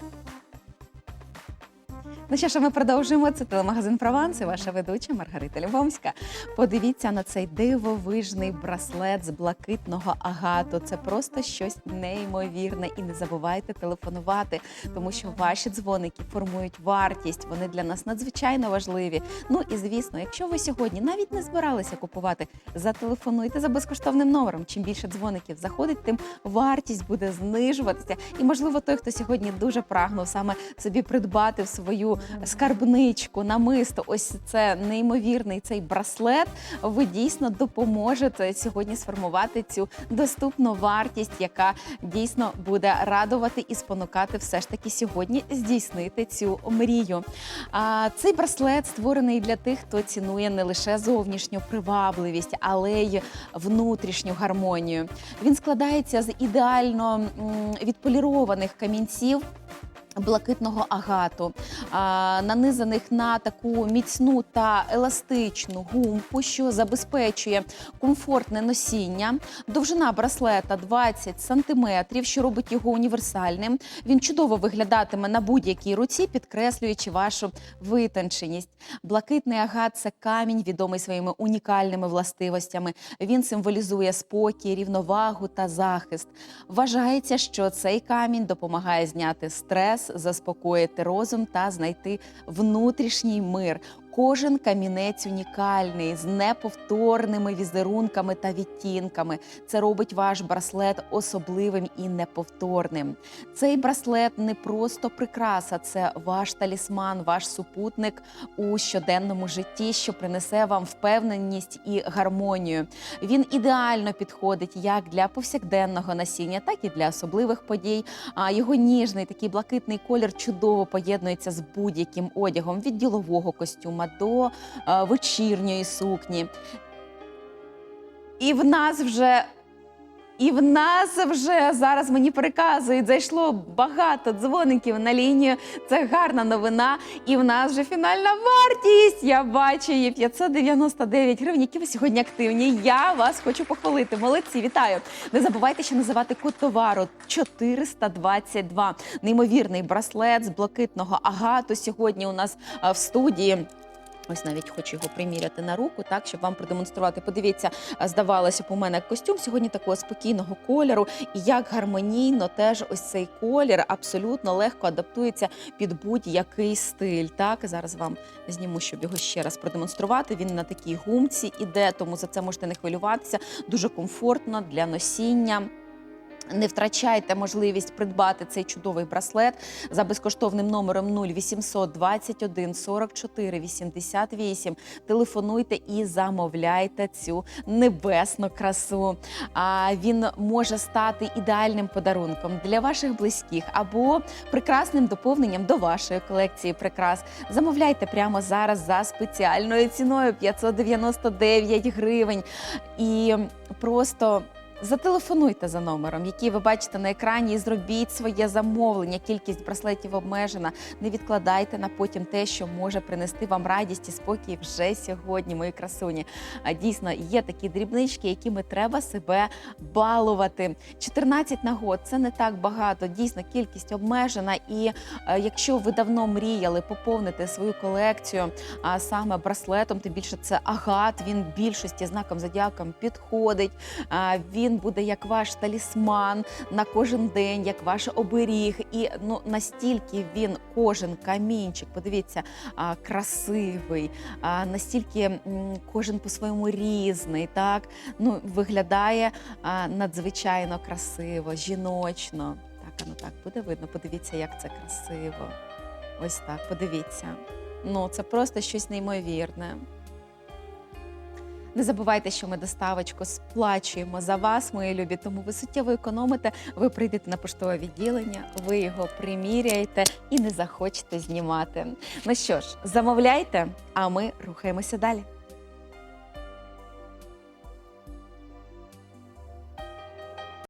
Thank you. Ну що ж, ми продовжуємо. Це телемагазин Прованс і ваша ведуча Маргарита Любомська. Подивіться на цей дивовижний браслет з блакитного агату. Це просто щось неймовірне. І не забувайте телефонувати, тому що ваші дзвоники формують вартість. Вони для нас надзвичайно важливі. Ну і звісно, якщо ви сьогодні навіть не збиралися купувати, зателефонуйте за безкоштовним номером. Чим більше дзвоників заходить, тим вартість буде знижуватися. І можливо, той, хто сьогодні дуже прагнув саме собі придбати в свою скарбничку, намисто, ось це неймовірний цей браслет. Ви дійсно допоможете сьогодні сформувати цю доступну вартість, яка дійсно буде радувати і спонукати все ж таки сьогодні здійснити цю мрію. А цей браслет створений для тих, хто цінує не лише зовнішню привабливість, але й внутрішню гармонію. Він складається з ідеально відполірованих камінців. Блакитного агату, нанизаних на таку міцну та еластичну гумку, що забезпечує комфортне носіння. Довжина браслета 20 сантиметрів, що робить його універсальним. Він чудово виглядатиме на будь-якій руці, підкреслюючи вашу витонченість. Блакитний агат це камінь, відомий своїми унікальними властивостями. Він символізує спокій, рівновагу та захист. Вважається, що цей камінь допомагає зняти стрес, заспокоїти розум та знайти внутрішній мир. Кожен камінець унікальний з неповторними візерунками та відтінками. Це робить ваш браслет особливим і неповторним. Цей браслет не просто прикраса, це ваш талісман, ваш супутник у щоденному житті, що принесе вам впевненість і гармонію. Він ідеально підходить як для повсякденного насіння, так і для особливих подій. А його ніжний такий блакитний колір чудово поєднується з будь-яким одягом від ділового костюма до е, вечірньої сукні. І в нас вже. І в нас вже зараз мені переказують, зайшло багато дзвоників на лінію. Це гарна новина. І в нас вже фінальна вартість. Я бачу її 599 гривень. Які ви сьогодні активні. Я вас хочу похвалити. Молодці, вітаю. Не забувайте ще називати код товару 422. Неймовірний браслет з блакитного агату. Сьогодні у нас в студії. Ось навіть хочу його приміряти на руку, так щоб вам продемонструвати. Подивіться, здавалося б, у мене костюм сьогодні такого спокійного кольору, і як гармонійно теж ось цей колір абсолютно легко адаптується під будь-який стиль. Так зараз вам зніму, щоб його ще раз продемонструвати. Він на такій гумці іде, тому за це можете не хвилюватися. Дуже комфортно для носіння. Не втрачайте можливість придбати цей чудовий браслет за безкоштовним номером 0800 21 44 88. Телефонуйте і замовляйте цю небесну красу. А він може стати ідеальним подарунком для ваших близьких або прекрасним доповненням до вашої колекції прикрас. Замовляйте прямо зараз за спеціальною ціною 599 гривень. І просто. Зателефонуйте за номером, який ви бачите на екрані, і зробіть своє замовлення. Кількість браслетів обмежена. Не відкладайте на потім те, що може принести вам радість і спокій вже сьогодні, мої красуні. А дійсно є такі дрібнички, якими треба себе балувати. 14 нагод це не так багато. Дійсно, кількість обмежена. І е, якщо ви давно мріяли поповнити свою колекцію, а саме браслетом, тим більше це агат. Він більшості знаком зодіаком підходить. А, Він буде як ваш талісман на кожен день, як ваш оберіг. І ну настільки він кожен камінчик, подивіться, красивий, настільки кожен по-своєму різний. Так ну виглядає надзвичайно красиво, жіночно. Так, ну так буде видно. Подивіться, як це красиво. Ось так, подивіться. Ну, це просто щось неймовірне. Не забувайте, що ми доставочку сплачуємо за вас, мої любі. Тому ви суттєво економите. Ви прийдете на поштове відділення, ви його приміряєте і не захочете знімати. Ну що ж, замовляйте, а ми рухаємося далі.